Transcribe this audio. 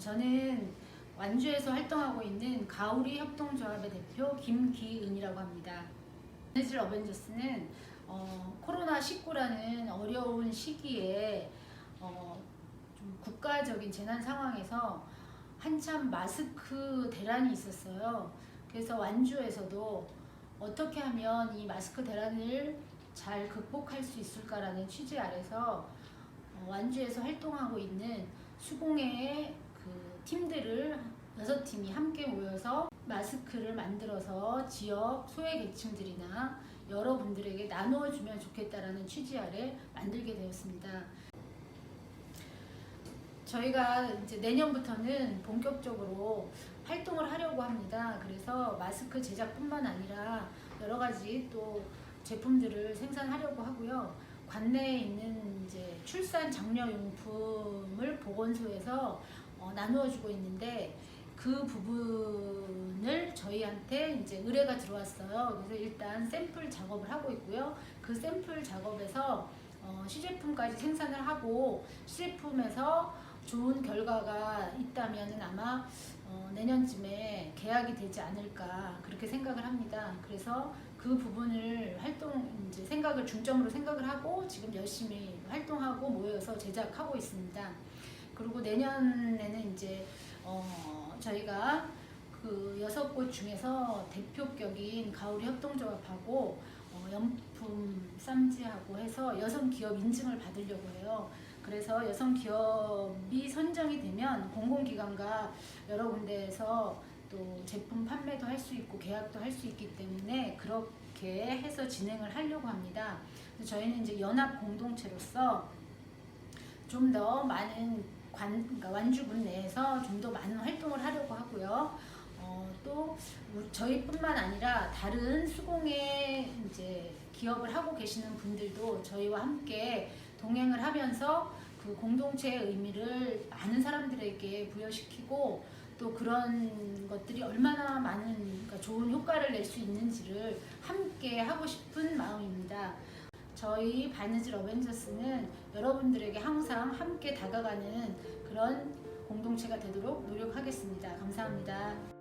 저는 완주에서 활동하고 있는 가우리 협동조합의 대표 김기은이라고 합니다. 베네즐 어벤져스는 어, 코로나19라는 어려운 시기에 어, 좀 국가적인 재난 상황에서 한참 마스크 대란이 있었어요. 그래서 완주에서도 어떻게 하면 이 마스크 대란을 잘 극복할 수 있을까라는 취지 아래서 어, 완주에서 활동하고 있는 수공예의 그 팀들을 여섯 팀이 함께 모여서 마스크를 만들어서 지역 소외계층들이나 여러분들에게 나누어 주면 좋겠다라는 취지 아래 만들게 되었습니다. 저희가 이제 내년부터는 본격적으로 활동을 하려고 합니다. 그래서 마스크 제작뿐만 아니라 여러 가지 또 제품들을 생산하려고 하고요. 관내에 있는 이제 출산 장려용품을 보건소에서 어, 나누어주고 있는데 그 부분을 저희한테 이제 의뢰가 들어왔어요. 그래서 일단 샘플 작업을 하고 있고요. 그 샘플 작업에서 어, 시제품까지 생산을 하고 시제품에서 좋은 결과가 있다면 아마 어, 내년쯤에 계약이 되지 않을까 그렇게 생각을 합니다. 그래서 그 부분을 활동 이제 생각을 중점으로 생각을 하고 지금 열심히 활동하고 모여서 제작하고 있습니다. 그리고 내년에는 이제 어, 저희가 그 여섯 곳 중에서 대표격인 가오리 협동조합하고 어, 연품 쌈지하고 해서 여성 기업 인증을 받으려고 해요. 그래서 여성 기업이 선정이 되면 공공기관과 여러 군데에서 또 제품 판매도 할 수 있고 계약도 할 수 있기 때문에 그렇게 해서 진행을 하려고 합니다. 저희는 이제 연합 공동체로서 좀 더 많은 관, 그러니까 완주군 내에서 좀 더 많은 활동을 하려고 하고요. 어, 또 우- 저희뿐만 아니라 다른 수공예 이제 기업을 하고 계시는 분들도 저희와 함께 동행을 하면서 그 공동체의 의미를 많은 사람들에게 부여시키고 또 그런 것들이 얼마나 많은 그러니까 좋은 효과를 낼 수 있는지를 함께 하고 싶은 마음입니다. 저희 바느질 어벤져스는 여러분들에게 항상 함께 다가가는 그런 공동체가 되도록 노력하겠습니다. 감사합니다.